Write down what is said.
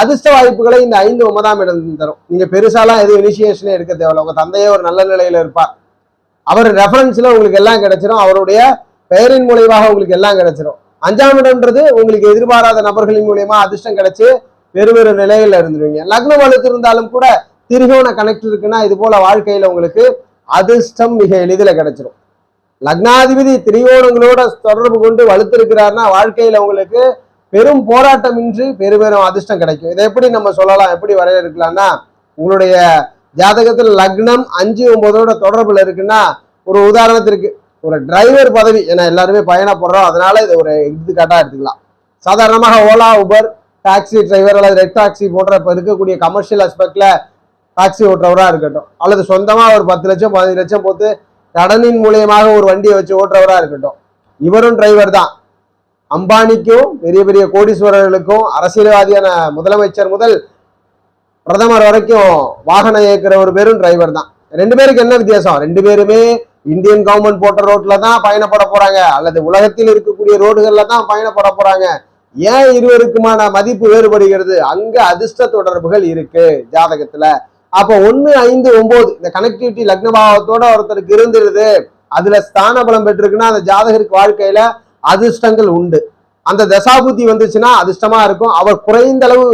அதிர்ஷ்ட வாய்ப்புகளை இந்த ஐந்து ஒன்பதாம் இடம் தரும். நீங்க பெருசாலாம் எதுவும் இனிஷியேஷனே எடுக்க தேவையில்ல. உங்க தந்தையே ஒரு நல்ல நிலையில இருப்பார். அவர் ரெஃபரன்ஸ்ல உங்களுக்கு எல்லாம் கிடைச்சிரும். அவருடைய பெயரின் மூலியமாக உங்களுக்கு எல்லாம் கிடைச்சிரும். அஞ்சாம் இடம்ன்றது உங்களுக்கு எதிர்பாராத நபர்களின் மூலியமா அதிர்ஷ்டம் கிடைச்சு பெருவெரு நிலையில இருந்துருவீங்க. லக்னம் வலுத்து இருந்தாலும் கூட திரிகோண கனெக்ட் இருக்குன்னா இது போல வாழ்க்கையில உங்களுக்கு அதிர்ஷ்டம் மிக எளிதில் கிடைச்சிரும். லக்னாதிபதி திரிகோணங்களோட தொடர்பு கொண்டு வலுத்திருக்கிறார்னா வாழ்க்கையில உங்களுக்கு பெரும் போராட்டம் இன்றி பெரும் பெரும் அதிர்ஷ்டம் கிடைக்கும். இதை எப்படி நம்ம சொல்லலாம்? எப்படி வரையறுக்கலாம்னா உங்களுடைய ஜாதகத்தில் லக்னம் அஞ்சு ஒன்பதோட தொடர்புல இருக்குன்னா ஒரு உதாரணத்திற்கு ஒரு டிரைவர் பதவி ஏன்னா எல்லாருமே பயணப்படுறோம் அதனால இதை ஒரு எடுத்துக்காட்டாக எடுத்துக்கலாம். சாதாரணமாக ஓலா உபர் டாக்ஸி டிரைவர் அல்லது ரெட் டாக்ஸி போன்ற இப்போ இருக்கக்கூடிய கமர்ஷியல் அஸ்பெக்ட்ல டாக்ஸி ஓட்டுறவராக இருக்கட்டும். அல்லது சொந்தமாக ஒரு பத்து லட்சம் பதினஞ்சு லட்சம் போட்டு கடனின் மூலியமாக ஒரு வண்டியை வச்சு ஓட்டுறவராக இருக்கட்டும். இவரும் டிரைவர் தான். அம்பானிக்கும் பெரிய பெரிய கோடீஸ்வரர்களுக்கும் அரசியல்வாதியான முதலமைச்சர் முதல் பிரதமர் வரைக்கும் வாகனம் இயக்குற ஒரு பேரும் டிரைவர் தான். ரெண்டு பேருக்கு என்ன வித்தியாசம்? ரெண்டு பேருமே இந்தியன் கவர்மெண்ட் போட்ட ரோட்ல தான் பயணப்பட போறாங்க. அல்லது உலகத்தில் இருக்கக்கூடிய ரோடுகள்ல தான் பயணப்பட போறாங்க. ஏன் இருவருக்குமான மதிப்பு வேறுபடுகிறது? அங்க அதிர்ஷ்ட தொடர்புகள் இருக்கு ஜாதகத்துல. அப்ப ஒன்னு ஐந்து ஒன்பது இந்த கனெக்டிவிட்டி லக்னபாவத்தோட ஒருத்தருக்கு இருந்துருது. அதுல ஸ்தான பலம் பெற்றிருக்குன்னா அந்த ஜாதகருக்கு வாழ்க்கையில அதிர்ஷ்டங்கள் உண்டு. அந்த தசாபுத்தி வந்துச்சுன்னா அதிர்ஷ்டமா இருக்கும். அவர் குறைந்த அளவு